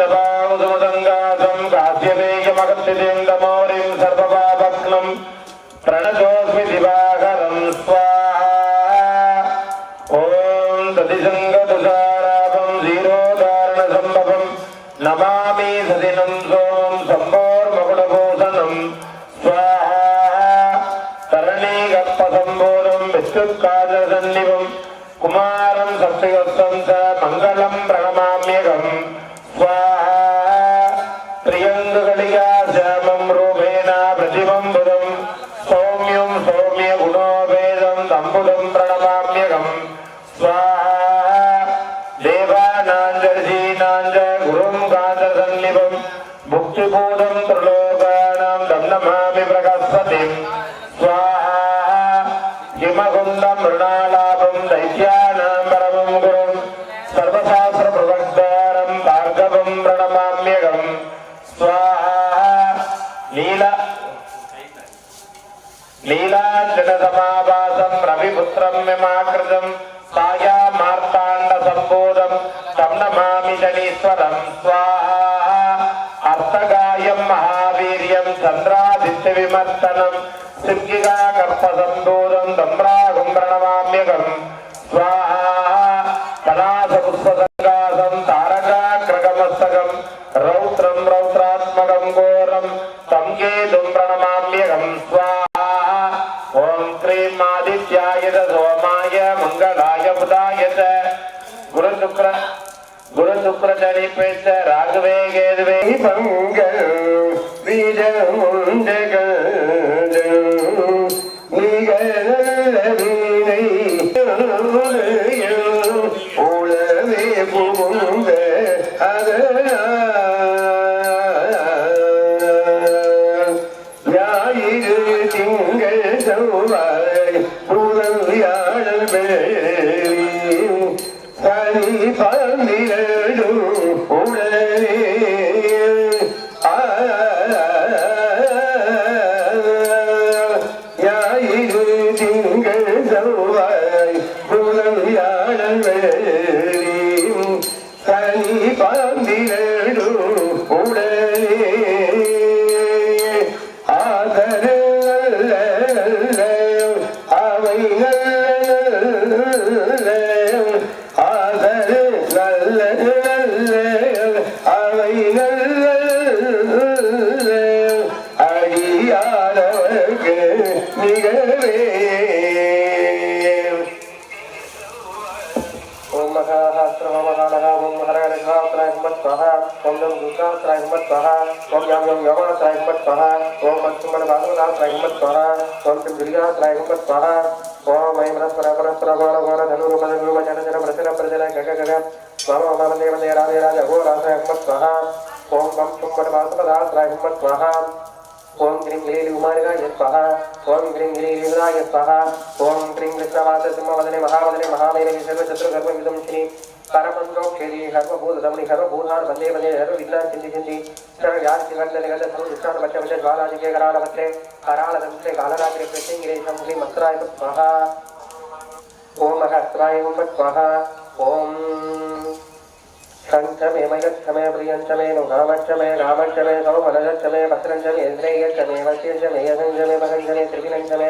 जपामुदमदङ्गासं काश्यपेयमगत्यदेन्दमौरिं कान्तसन्निभं भुक्तिभूतं त्रिलोकानां तं नमामि प्रकस्पतिम् स्वाहा हिमकुन्दं मृणालाभं दैत्यानां परमं गुरुं सर्वशास्त्रप्रवक्तारं भार्गवं प्रणमाम्यगम् स्वाहा लीला लीलाञ्जनसमाभासं रविपुत्रं विमाकृतं सायामार्ताण्डसम्बोधं तं नमामि शनीश्वरं स्वाहा ചന്ദ്രാദിത്യവിമർത്തനം സിദ്ധികാകർപ്പസന്തോരം തമ്രാകും പ്രണമാമ്യകം സ്വാഹ കലാസപുഷ്പസങ്കാസം താരകാഗ്രകമസ്തകം രൗദ്രം രൗദ്രാത്മകം ഘോരം തം കേതും പ്രണമാമ്യകം സ്വാഹ ഓം ശ്രീം ആദിത്യായ സോമായ മംഗളായ ബുധായ ഗുരുശുക്ര ഗുരുശുക്രചരിപ്പേച്ച രാഘവേ കേതുവേ പങ്കൾ வீரமுண்ட திங்கள் செவ்வாய் தனி வியாழன் ஓம் மத்சுமன பாகவதாஸ்திராய ஹம்மத்வஹ ஓம் கிம் துரியாஸ்திராய ஹம்மத்வஹ ஓம் ஐம் ரஸ்வர பரஸ்வர கோர கோர தனுரு மதகுரு ஜன ஜன பிரசன பிரஜன கக கக மம மம தேவ தேவ ராஜ ராஜ அகோராஸ்திராய ஹம்மத்வஹ ஓம் கம் சும்மன பாகவதாஸ்திராய ஹம்மத்வஹ ஓம் கிரீம் கிரீலி குமாரிகாய ಪರಮಂದ್ರೋಕ್ಷೇರಿ ಸರ್ವಭೂತ ರಮಣಿ ಸರ್ವಭೂತಾನ್ ವಂದೇ ವಂದೇ ಸರ್ವ ವಿಜ್ಞಾನ ಚಿಂದಿ ಚಿಂದಿ ಸರ್ವ ಯಾಸ್ತಿ ಗಂಡಲಿ ಗಂಡ ಸರ್ವ ವಿಜ್ಞಾನ ಬಚ್ಚ ಬಚ್ಚ ಜ್ವಾಲಾಜಿಗೆ ಕರಾಳ ಮತ್ತೆ ಕರಾಳ ಸಂಸ್ಥೆ ಕಾಲರಾತ್ರಿ ಪ್ರತಿಂಗಿರಿ ಸಂಶ್ರೀ ಮಂತ್ರಾಯ ಸ್ವಾಹ ಓಂ ಮಹಸ್ತ್ರಾಯ ಸ್ವಾಹ ಓಂ संचमे मयच्छमे प्रियंचमे नुगामच्छमे रामच्छमे सौमनजच्छमे वस्त्रञ्चमे इन्द्रेयच्छमे वश्यच्छमे यजञ्चमे भगञ्चमे त्रिविनञ्चमे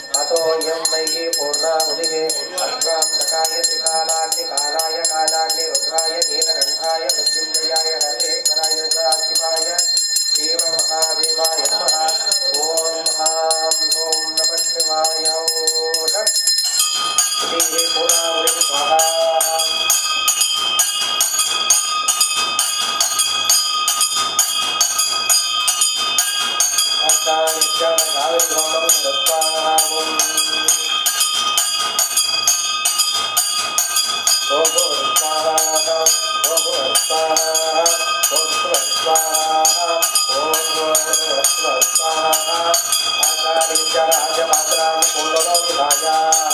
అతోయం మయి పూర్ణాముదిగే అష్టాప్తకాయతి కాలాగ్ని కాలాయ కాలాగ్ని రుద్రాయ నీలకంఠాయ మృత్యుంజయాయ హరేకరాయ శివాయ శ్రీవ మహాదేవాయ ఓం హాం ఓం నమ శివాయ శ్రీ పురాణ స్వాహ राजमात्रां कुण्डलोकिभाया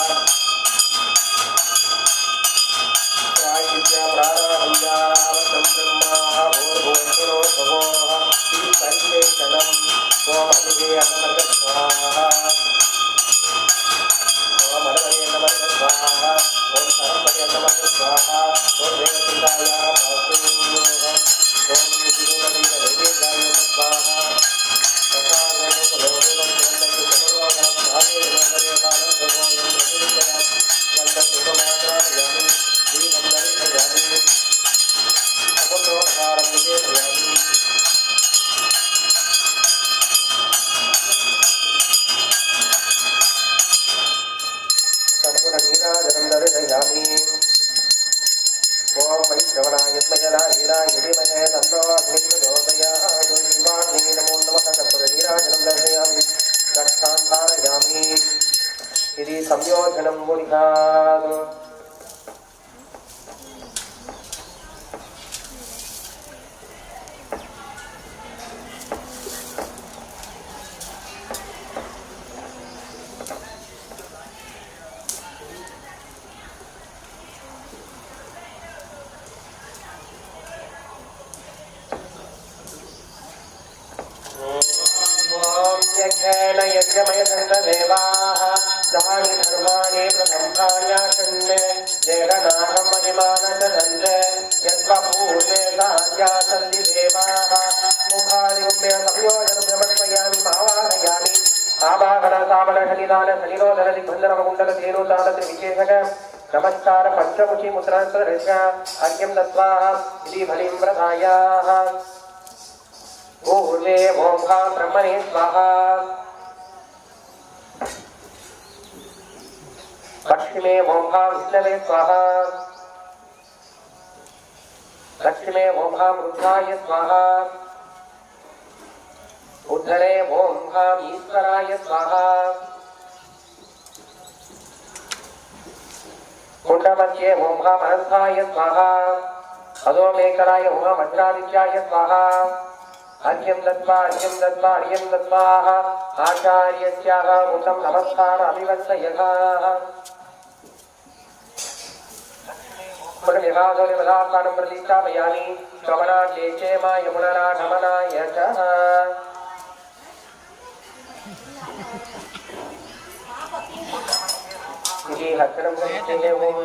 यज्ञमयदन्तदेवाः तानि धर्माणि प्रसम्भायाषन् जगनाहं महिमानन्दन्त यद्वपूर्वे ताद्या सन्ति देवाः मुखादिगुम्य संयोजनं समर्पयामि मावाहयामि आभागणसामणशनिदानशनिरोदरदिबन्धनमकुण्डलधेनुदानत्रिविशेषक नमस्कार पञ्चमुखी मुद्रान्तरहिता अर्घ्यं दत्त्वाः इति फलिं प्रधायाः ओर्वे ओंकार ब्रह्मणे स्वाहा। लक्ष्मी ओंभा विष्णवे स्वाहा। लक्ष्मी ओंभा वृद्धाय स्वाहा। उद्धरे ओंभा ईश्वराय स्वाहा। कुंडमध्ये ओंभा मनसाय स्वाहा। अधोमेकराय ओम भद्रादित्याय स्वाहा। अर्घ्यं दत्त्वा अर्घ्यं दत्त्वा अर्घ्यं दत्त्वाः। आचार्यस्याः मुखं नमस्कारमिवत्स यथाः पुनर्विभागोनिवदास्थानं प्रतिष्ठापयामि श्रवणा चेचेमा यमुनना गमनाय च इति हर्षणं करिष्ये ॐ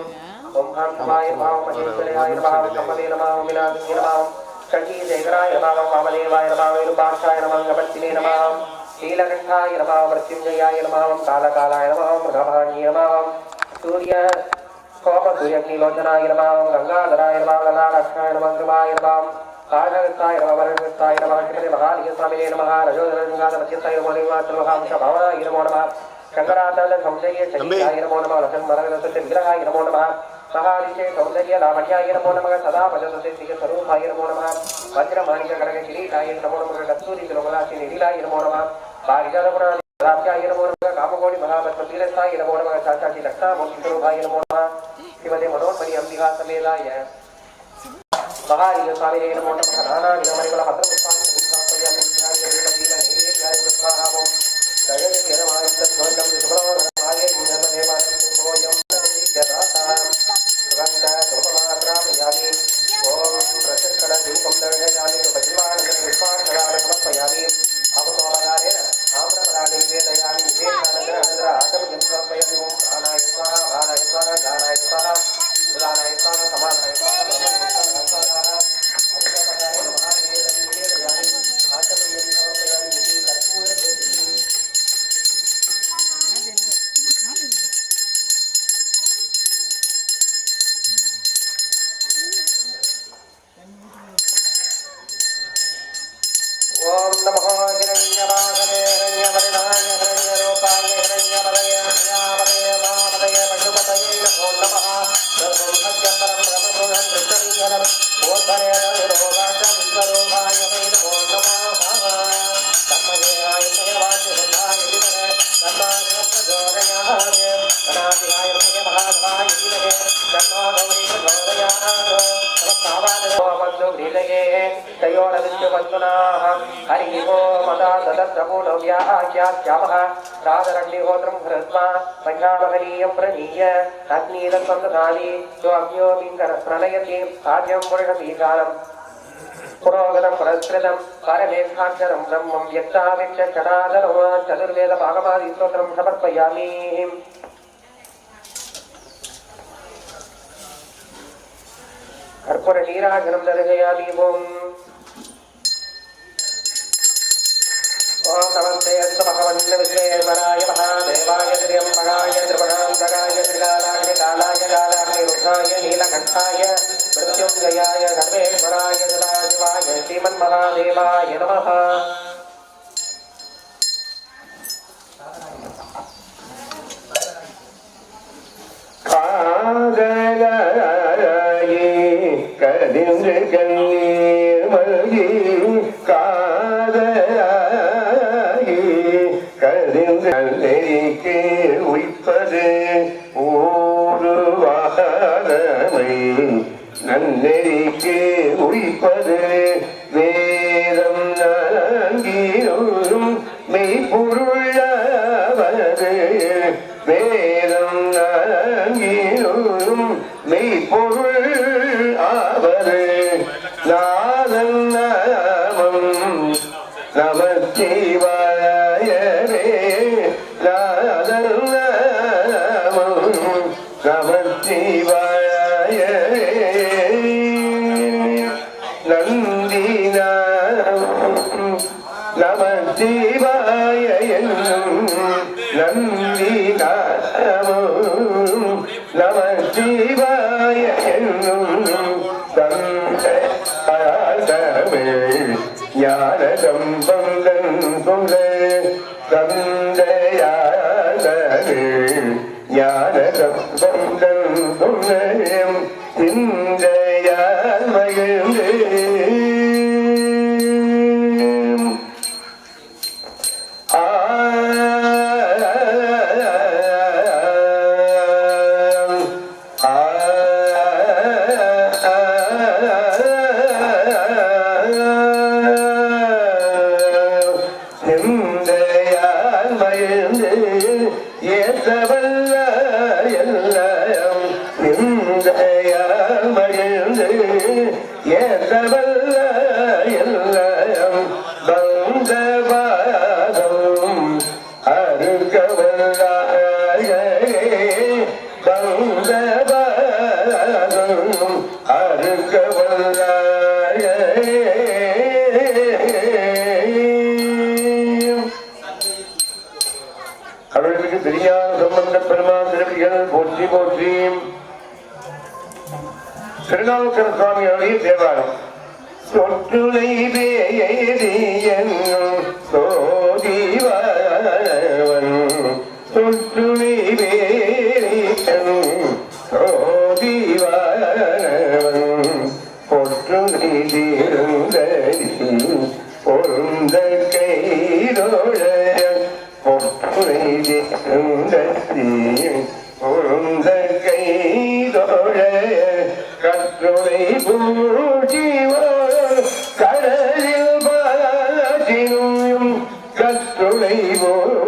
ॐ कान्तमाय नमः महेश्वराय नमः कमले नमः विनाशिने नमः शचीशेखराय नमः वामदेवाय नमः विरूपाक्षाय नमः गपत्तिने नमः शीलकण्ठाय नमः मृत्युञ्जयाय नमः कालकालाय नमः मृगभाण्ये नमः सूर्य கோமசூரியக்னிலோச்சனாயிரமாம் கங்காதராயிரமாம் லலாலக்ஷ்மாயிரமாம் கிருமாயிரமாம் காழகத்தாயிரமாம் வருஷத்தாயிரமாம் கிருமதி மகாலியசாமியே நமகா ரஜோதரங்காத மத்தியத்தாயிரம் மணிவாத்திர மகாம்ச பவனாயிரமோ நம கங்கராதல சௌந்தரிய சகிதாயிரமோ நம லசன் மரகதசத்து விகிரகாயிரமோ நம மகாலிஷே சௌந்தரிய நிதிலாயிரமோ நம பாரிஜாதபுராணி किरीटाय नमो नमः कस्तूरी तिरुमलासी निधिलाय नमो नमः पारिजातगुणाय नमो नमः कामकोटि महापद्मतीरस्थाय नमो नमः चाचाची दक्षामूर्ति स्वरूपाय नमो नमः श्रीमते मनोन्मणि अम्बिका समेताय महालिंग तयोरविश्वबन्धुनाः हरि ओम् अदा तदप्रभूनव्याख्यास्यामः राजरण्यहोत्रं हृत्वा पञ्चामहनीयं प्रणीय अग्नीरसन्दधानि यो अग्न्यो बिङ्कर प्रलयति आद्यं पुरुषबीजालम् पुरोगतं पुरस्कृतं कारमेघाक्षरं ब्रह्मं व्यक्ताविच्य षडादरो चतुर्वेदभागवादिस्तोत्रं समर्पयामि कर्पूरनीराजनं दर्शयामि ॐ ఓం నమస్తే సుభగవన్నవిశ్వేశ్వరాయ మహాదేవాయ త్రియంబగాయ త్రిపుణాంతకాయ త్రికాలాయ కాలాయ కాలాయ రుద్రాయ నీలకంఠాయ మృత్యుంజయాయ సర్వేశ్వరాయ సదాశివాయ శ్రీమన్మహాదేవాయ నమ நன்னெறிக்கு உய்ப்பது ஞான சப்தம் சொல்ல இந்த அவர்களுக்கு தெரியாத சம்பந்த பெருமான் திருவிகள் போற்றி போற்றி. திருநாவுக்கர சுவாமி அவருடைய தேவாரம் சொற்றுளை வேயன் சோதிவன் கற்றுளை பூஜிவோ கடலில் பாட்டினும் கற்றுளை போல்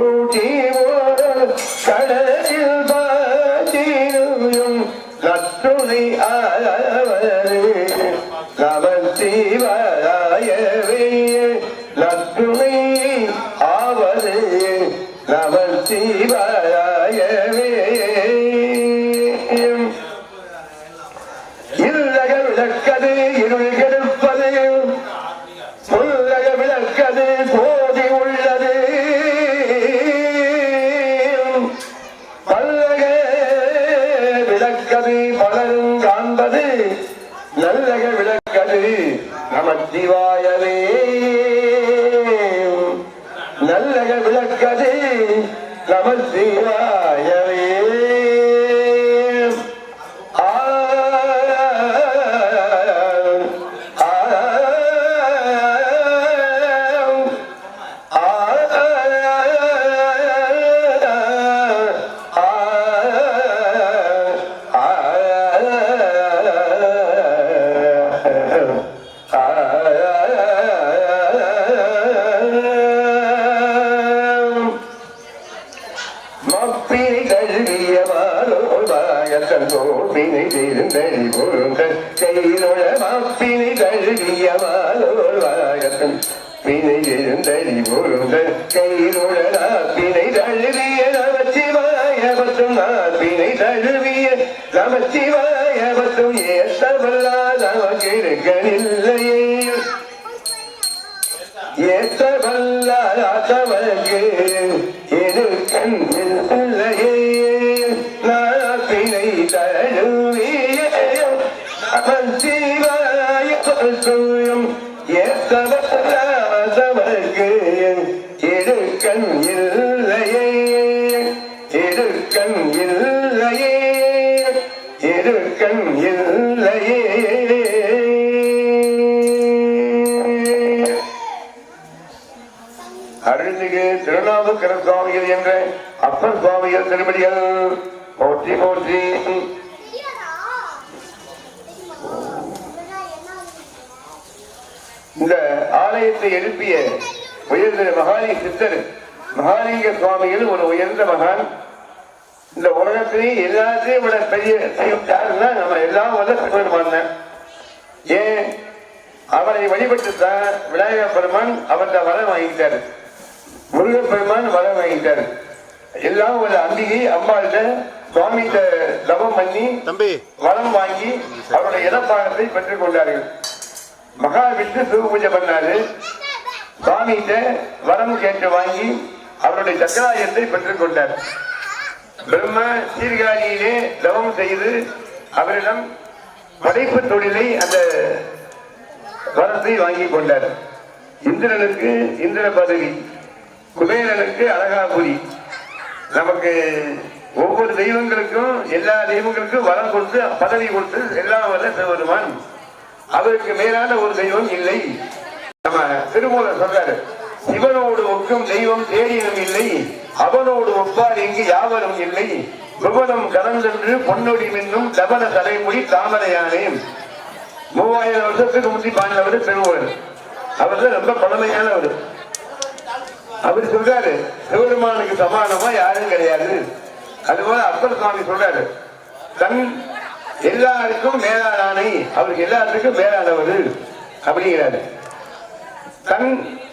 விளக்கது நம சிவாயவே நாத்தினை தழுவிய நமச்சிவாய மற்றும் நாத்தினை தழுவிய நமச்சிவாய மற்றும் ஏத்தவல்லா நமக்கு இருக்கனில்லையே ஏற்றவல்லாதவர்க்கு எது கண்ணில்லையே நாப்பினை தழுவிய நமச்சிவாய மற்றும் திருநாவுக்கர சுவாமிகள் என்ற அப்பன் சுவாமிகள் திருமடிகள் போற்றி போற்றி. இந்த ஆலயத்தை எழுப்பிய உயர்ந்த மகாலி சித்தர் மகாலிங்க சுவாமிகள் ஒரு உயர்ந்த மகான். இந்த உலகத்திலேயே எல்லாத்தையும் விட பெரிய தெய்வம் யாருன்னா நம்ம எல்லாம் வந்து பெருமான் ஏன்? அவரை வழிபட்டு தான் விநாயகர் பெருமான் அவர்கிட்ட வரம் வாங்கிட்டாரு. முருகப் பெருமான் வரம் வாங்கிட்டாரு எல்லாம் ஒரு அம்பிகை அம்பாள்கிட்ட சுவாமிகிட்ட தவம் பண்ணி தம்பி. வரம் வாங்கி அவருடைய இடப்பாகத்தை பெற்றுக் கொண்டார்கள். மகாவிஷ்ணு சிவ பூஜை பண்ணாரு. சுவாமிகிட்ட வரம் கேட்டு வாங்கி அவருடைய சக்கராயத்தை பெற்றுக் கொண்டார். பிரம்ம சீர்காழியிலே தவம் செய்து அவரிடம் படைப்பு தொழிலை அந்த வரத்தை வாங்கி கொண்டார். இந்திரனுக்கு இந்திர பதவி. குபேரனுக்கு அழகாபுரி நமக்கு ஒவ்வொரு தெய்வங்களுக்கும் எல்லா தெய்வங்களுக்கும் வரம் கொடுத்து பதவி கொடுத்து எல்லாம் வல்ல சிவபெருமான். அவருக்கு மேலான ஒரு தெய்வம் இல்லை. நம்ம திருமூலர் சொல்றாரு சிவனோடு ஒக்கும் தெய்வம் தேடினும் இல்லை. அவனோடு ஒப்பார் இங்கு யாவரும் இல்லை. சுவனம் கலந்தென்று பொன்னொடி மின்னும் தபன தலைமுடி தாமரையானே மூவாயிரம் வருஷத்துக்கு முந்தி பாண்டவர் திருமூலர். அவர் தான் ரொம்ப பழமையானவர். அவர் சொல்றாரு சிவபெருமானுக்கு சமானமா யாரும் கிடையாது. அதுபோல அப்பர் சுவாமி சொல்றாரு தன் எல்லாருக்கும் மேலானை அவருக்கு எல்லாத்துக்கும் மேலானவர் அப்படிங்கிறாரு. தன்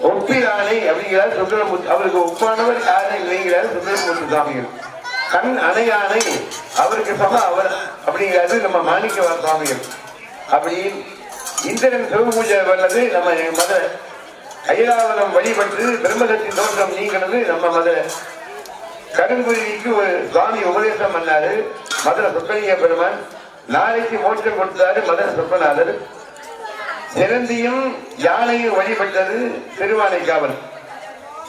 ஒப்பிலானை அப்படிங்கிறார் சுந்தரமூர்த்தி அவருக்கு ஒப்பானவர் யாரும் இல்லைங்கிறார் சுந்தரமூர்த்தி சுவாமிகள். கண் அணையானை அவருக்கு சம அவர் அப்படிங்கிறாரு நம்ம மாணிக்க சுவாமிகள். அப்படி இந்திரன் சிவபூஜை வல்லது நம்ம மத கைலாவலம் வழிபட்டு பிரம்மசக்தி தோற்றம் நீங்கிறது நம்ம மத கருங்குருவிக்கு ஒரு சுவாமி உபதேசம் பண்ணாரு. மதுர சொக்கலிங்க பெருமான். நாளைக்கு மோட்சம் கொடுத்தாரு மதுர சுப்பநாதர் சிறந்தியும் யானையும் வழிபட்டது திருவானைக்காவல்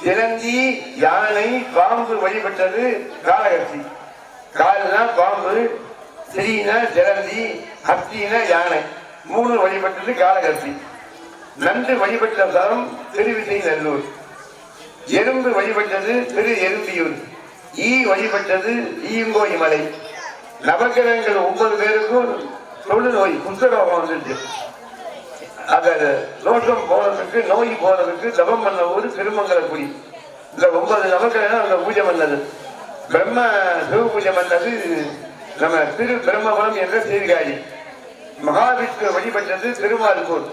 சிறந்தி யானை பாம்பு வழிபட்டது காளகத்தி கால்னா பாம்பு ஸ்ரீனா சிறந்தி ஹஸ்தினா யானை. மூணு வழிபட்டது காளகத்தி நன்று வழிபட்ட தலம் திருவிசை நல்லூர். எறும்பு வழிபட்டது திரு எறும்பியூர். ஈ வழிபட்டது ஈங்கோய் மலை. நவகிரகங்கள் ஒன்பது பேருக்கும் தொழுநோய் குஷ்டரோகம் வந்துட்டு அந்த தோஷம் போறதுக்கு நோய் போறதுக்கு தபம் பண்ண ஊர் திருமங்கலக்குடி. இந்த ஒன்பது நவக்கிரகம் அந்த பூஜை பண்ணது. பிரம்ம சிவ பூஜை பண்ணது நம்ம திரு பிரம்மபுரம் என்ற சீர்காழி. மகாவிஷ்ணு வழிபட்டது திருமாலுக்கூர்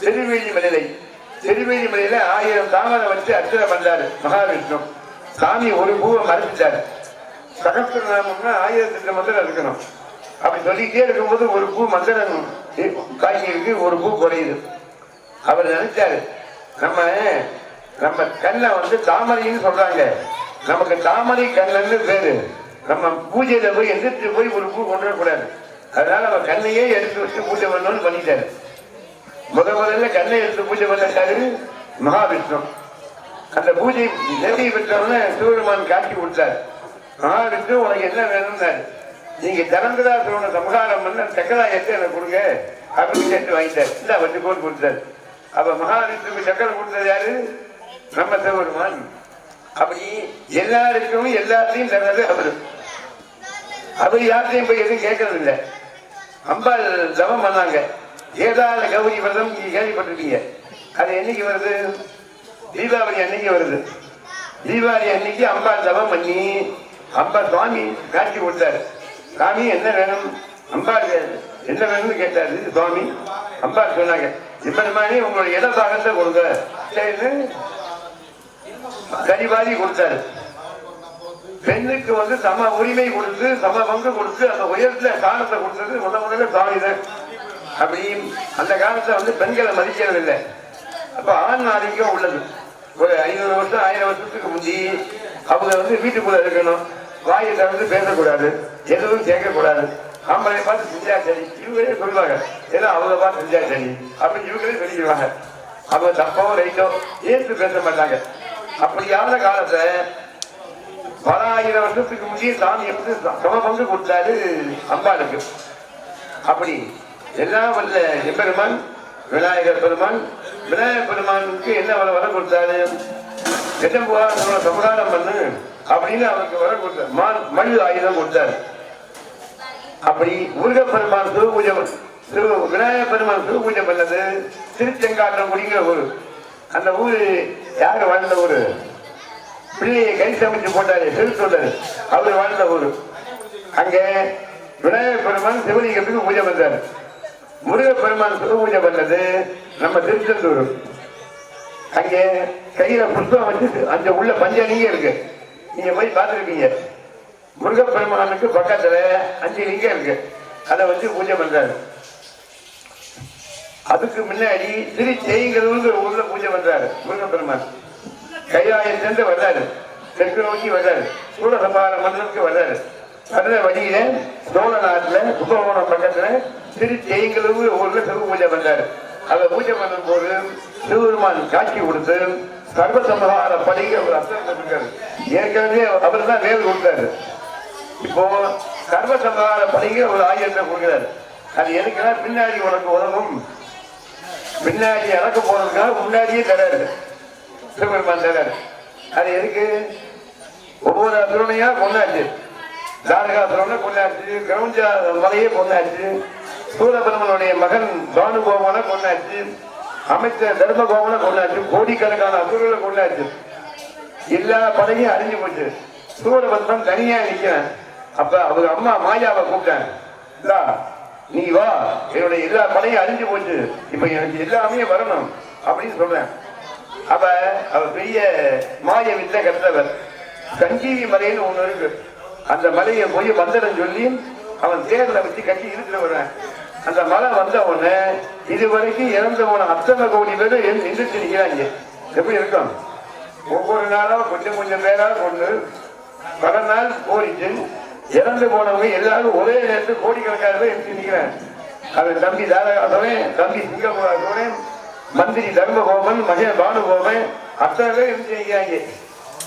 திருவேலி மலையிலை திருவேலி மலையில ஆயிரம் தாமரை வச்சு அர்ச்சனை பண்றாரு மகாவிஷ்ணு. சாமி ஒரு பூவை மறைச்சிட்டாரு. சகஸ்திரநாமம்னா ஆயிரத்தி மந்திரம் இருக்கணும். அப்படி சொல்லிக்கிட்டே இருக்கும்போது ஒரு பூ மந்திரம் காய்ச்சி இருக்கு ஒரு பூ குறையுது. அவர் நினைச்சாரு நம்ம நம்ம கண்ணை வந்து தாமரைன்னு சொல்றாங்க. நமக்கு தாமரை கண்ணன்னு பேரு. நம்ம பூஜையில போய் எந்திரிச்சு போய் ஒரு பூ கொண்டு வரக்கூடாது. அதனால அவர் கண்ணையே எடுத்து வச்சு பூஜை பண்ணணும்னு பண்ணிட்டாரு. முத முதல்ல கண்ணை எடுத்து பூஜை பண்ணிட்டாரு மகாவிஷ்ணு. அந்த பூஜை நிறைவு பெற்றவன சிவபெருமான் காட்டி கொடுத்தார். மகாவிஷ்ணு உனக்கு என்ன வேணும்னாரு? நீங்க தனந்ததாசரோட சமகாரம் பண்ண சக்கராயத்தை எனக்கு கொடுங்க. அப்படின்னு கேட்டு வாங்கிட்டார். இல்ல வட்டி போட்டு கொடுத்தாரு. அப்ப மகாவிஷ்ணுக்கு சக்கரம் கொடுத்தது யாரு? நம்ம சிவபெருமான். அப்படி எல்லாருக்கும் எல்லாத்தையும் தந்தது அவரு. அவர் யார்த்தையும் போய் எதுவும் கேட்கறது இல்லை அம்பாள் தவம் பண்ணாங்க. ஏதால கௌரி விரதம் நீங்க கேள்விப்பட்டிருக்கீங்க. அது என்னைக்கு வருது? தீபாவளி அன்னைக்கு வருது. தீபாவளி அன்னைக்கு அம்பா தவம் பண்ணி அம்பா சுவாமி காட்சி கொடுத்தாரு. சாமி என்ன வேணும்? அம்பா என்ன வேணும்னு கேட்டாரு சுவாமி? அம்பா சொன்னாங்க. இப்படி உங்களுடைய இட பாகத்தை கொடுங்க. சரின்னு கரிவாரி கொடுத்தாரு. பெண்ணுக்கு வந்து சம உரிமை கொடுத்து சம பங்கு கொடுத்து அந்த உயரத்துல காலத்தை கொடுத்தது. முத முதல்ல சுவாமி தான் அப்படி அந்த காலத்துல வந்து பெண்களை மதிக்கிறது இல்லை. அப்ப ஆண் ஆதிக்கம் உள்ளது. ஒரு ஐநூறு வருஷம் ஆயிரம் வருஷத்துக்கு முந்தி அவங்க வந்து வீட்டுக்குள்ள இருக்கணும். வாயை திறந்து பேசக்கூடாது. எதுவும் கேட்கக்கூடாது. ஆம்பளை பார்த்து செஞ்சா சரி. இவங்களே சொல்லுவாங்க ஏதோ அவங்க பார்த்து செஞ்சா சரி. அப்படின்னு இவங்களே சொல்லிடுவாங்க. அவங்க தப்போ ரைட்டோ ஏற்று பேச மாட்டாங்க. அப்படியான காலத்தை பல ஆயிரம் வருஷத்துக்கு முந்தைய சாமி எப்படி சம பங்கு கொடுத்தாரு அம்பாளுக்கு. அப்படி எல்லாம் வந்த எம்பெருமான் விநாயகர் பெருமான் விநாயகர் பெருமானுக்கு என்ன வர வர கொடுத்தாரு? என்ன புகார் சமுதாயம் பண்ணு அப்படின்னு அவருக்கு வர கொடுத்தார் மான் மண் ஆயுதம் கொடுத்தாரு. அப்படி முருகப்பெருமான் சிவபூஜை பண்ண- சிவ விநாயகர் பெருமான் சிவபூஜை பண்ணது திருச்செங்காட்டங்குடிங்கிற ஊர். அந்த ஊர் யாரு வாழ்ந்த ஊரு? பிள்ளையை கை சமைச்சு போட்டாரு திருத்தொண்டர் அவர் வாழ்ந்த ஊர். அங்க விநாயகர் பெருமான் சிவலிங்கத்துக்கு பூஜை பண்ணார் முருக பெருமான் சிவ பூஜை பண்ணது நம்ம திருச்செந்தூர். அங்கே கையில புஷ்பம் வச்சு அந்த உள்ள பஞ்சலிங்க இருக்கு. நீங்க போய் பார்த்துருக்கீங்க முருக பெருமானுக்கு பக்கத்துல அஞ்சு லிங்கம் இருக்கு. அதை வச்சு பூஜை பண்றாரு. அதுக்கு முன்னாடி திரு செய்கிறவங்க ஊர்ல பூஜை பண்றாரு முருக பெருமான் கைலாயத்திலிருந்து வர்றாரு. தெற்கு நோக்கி வர்றாரு. சூழசம்பார மண்டலத்துக்கு வர்றாரு. வர்ற வழியில சோழ நாட்டுல கும்பகோணம் பக்கத்துல திரு செய்கிறவங்க ஊர்ல சிவ பூஜை பண்றாரு. அதை பூஜை பண்ணும் போது சிவபெருமான் காட்சி கொடுத்து சர்வசம்ஹார படிங்க ஒரு அர்த்தம் ஏற்கனவே அவர் தான் வேல் கொடுத்தாரு. இப்போ சர்வசம்ஹார படிங்க ஒரு ஆயுதத்தை கொடுக்கிறாரு. அது எதுக்குன்னா பின்னாடி உனக்கு உதவும். பின்னாடி இறக்க போறதுக்காக முன்னாடியே தராரு சிவபெருமான் தராரு அது எதுக்கு? ஒவ்வொரு அருணையா கொண்டாச்சு தாரகாசுரம்னு கொண்டாச்சு கிரௌஞ்சா மலையே கொண்டாச்சு சூரபெருமனுடைய மகன் பானுகோமனை கொண்டாச்சு அமைச்சர் தர்மகோமனை கொண்டாச்சு கோடிக்கணக்கான அசுரர்களை கொண்டாச்சு எல்லா படையும் அழிஞ்சு போச்சு. சூரபத்மன் தனியா நிற்கிறேன் அப்ப அவர் அம்மா மாயாவை கூப்பிட்டேன். நீ வா. என்னுடைய எல்லா படையும் அழிஞ்சு போச்சு. இப்ப எனக்கு எல்லாமே வரணும். அப்படின்னு சொல்றேன். அப்ப அவர் பெரிய மாய வித்த கற்றவர். சஞ்சீவி மலைன்னு ஒண்ணு இருக்கு. அந்த மலையை போய் வந்தடம் சொல்லி அவன் தேர்ல வச்சு கட்டி இழுத்துட்டு அந்த மலை வந்த உடனே இதுவரைக்கும் இறந்து அத்தனை கோடி பேர் நின்றுச்சு நிக்கிறாங்க. எப்படி இருக்கும்? ஒவ்வொரு நாளும் கொஞ்சம் கொஞ்சம் பேரா கொண்டு பல நாள் போரிட்டு இறந்து போனவங்க எல்லாரும் ஒரே நேரத்தில் கோடிக்கணக்காக பேர் எடுத்து நிற்கிறாங்க அவன் தம்பி தாரகாசவன் தம்பி சிங்கப்பூர் மந்திரி தர்மகோபன் மகன் பானுகோபன் அத்தனை பேர் எடுத்து நிற்கிறாங்க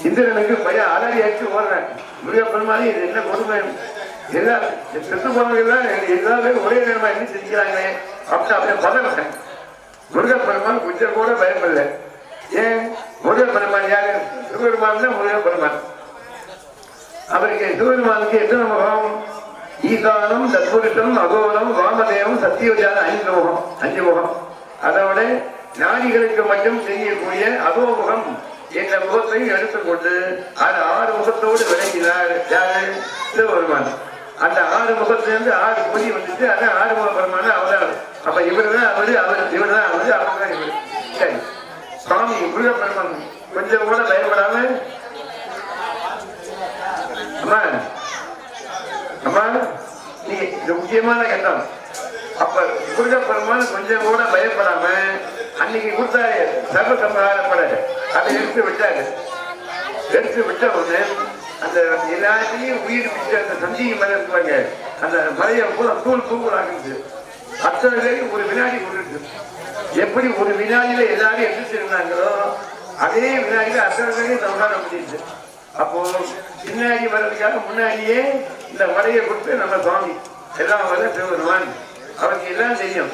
இந்திரனுக்கு பையன் அலறி அடிச்சு ஓடுறேன். பெருமாளி இது என்ன கொடுமை? எல்லா செத்து போனவங்க எல்லாம் எல்லா பேரும் ஒரே நேரமா என்ன செஞ்சுக்கிறாங்களே? அப்படி அப்படியே பதறேன். முருகப்பெருமான் கொஞ்சம் கூட பயப்படல ஏன்? முருகப்பெருமான் யாரு? சிவபெருமான் தான் முருகப்பெருமான் அவருக்கு சிவபெருமானுக்கு எத்தனை முகம்? ஈசானம் தத்புருஷம் அகோலம் வாமதேவம் சத்தியோஜான ஐந்து முகம் அஞ்சு முகம். அதோட ஞானிகளுக்கு மட்டும் செய்யக்கூடிய அதோமுகம் என்ற முகத்தை எடுத்துக்கொண்டு அது ஆறு முகத்தோடு விளங்கினார் யாரு? சிவபெருமான். அந்த ஆறு முகத்திலிருந்து ஆறு பொடி வந்துட்டு அதான் ஆறு முக அவதாரம் அப்ப இவர் தான் அவரு அவர் இவர் தான் அவரு அவர் தான் இவர். சரி. சுவாமி முருகப்பெருமான் கொஞ்சம் கூட பயப்படாம. அம்மா அம்மா நீ இது முக்கியமான கட்டம் அப்ப முருகப்பெருமான் கொஞ்சம் கூட பயப்படாம அன்னைக்கு கொடுத்தாரு. சர்வ சம்பிரதாயப்பட அதை எடுத்து விட்டாரு. எடுத்து விட்ட உடனே அந்த எல்லாத்தையும் உயிர் விட்டு அந்த சஞ்சீவி மேல இருப்பாங்க அந்த மலையை பூரா தூள் தூள் ஆகுது அத்தனை பேரும் ஒரு வினாடி கொண்டு எப்படி ஒரு வினாடியில எல்லாரும் எடுத்துட்டு இருந்தாங்களோ அதே வினாடியில அத்தனை பேரையும் சம்ஹாரம் பண்ணிடுச்சு அப்போ பின்னாடி வர்றதுக்காக முன்னாடியே இந்த மலையை கொடுத்து நம்ம சுவாமி எல்லாம் வர சிவபெருமான் அவருக்கு எல்லாம் தெரியும்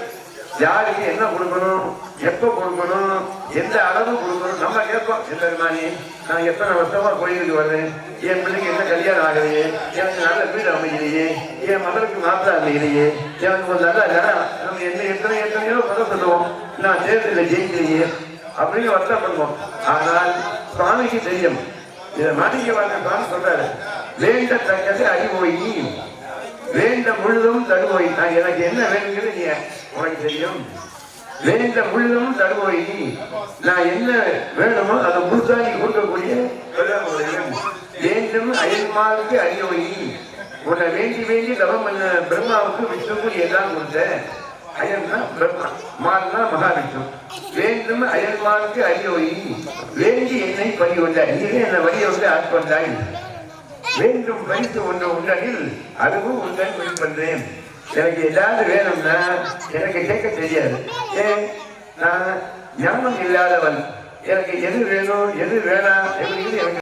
யாருக்கு என்ன கொடுக்கணும்? எப்ப கொடுக்கணும்? எந்த அளவு கொடுக்கணும்? நம்ம கேட்போம். சிவபெருமானி நான் எத்தனை வருஷமா கோயிலுக்கு வர்றேன்? என் பிள்ளைக்கு என்ன கல்யாணம் ஆகலையே? எனக்கு நல்ல வீடு அமையலையே? என் மகளுக்கு மாப்பிள்ள அமையலையே எனக்கு ஒரு நல்ல இடம் நம்ம என்ன எத்தனை எத்தனையோ கதை சொல்லுவோம். நான் தேர்தலில் ஜெயிக்கலையே. அப்படின்னு வருத்தம் பண்ணுவோம். ஆனால் சுவாமிக்கு தெரியும். இதை மாட்டிக்க வாழ்ந்த சுவாமி சொல்றாரு. வேண்டத்தக்கது அறிவோயி வேண்ட முழுதும் தருவோய் நான் எனக்கு என்ன வேணுங்கிறது நீ உனக்கு தெரியும். வேண்ட முழுதும் தருவோய் நான் என்ன வேணுமோ அதை முழுதா நீ கொடுக்கக்கூடிய வேண்டும் அயன்மாவுக்கு அறியோய் உன்னை வேண்டி வேண்டி தவம் பண்ண பிரம்மாவுக்கு விஷ்ணுக்கு எல்லாம் கொடுத்த அயன்னா பிரம்மா மான்னா மகாவிஷ்ணு. வேண்டும் அயன்மாருக்கு அறியோய் வேண்டி என்னை பணி கொண்டாய் நீ என்னை வழியை வந்து ஆட்கொண்டாய். வேண்டும் வைத்து ஒன்று உண்டனில் அதுவும் உண்டன் பண்றேன். எனக்கு ஏதாவது வேணும்னா எனக்கு கேட்க தெரியாது. ஏன் நான் ஞானம் இல்லாதவன். எனக்கு எது வேணும் எது வேணாம் எப்படி எனக்கு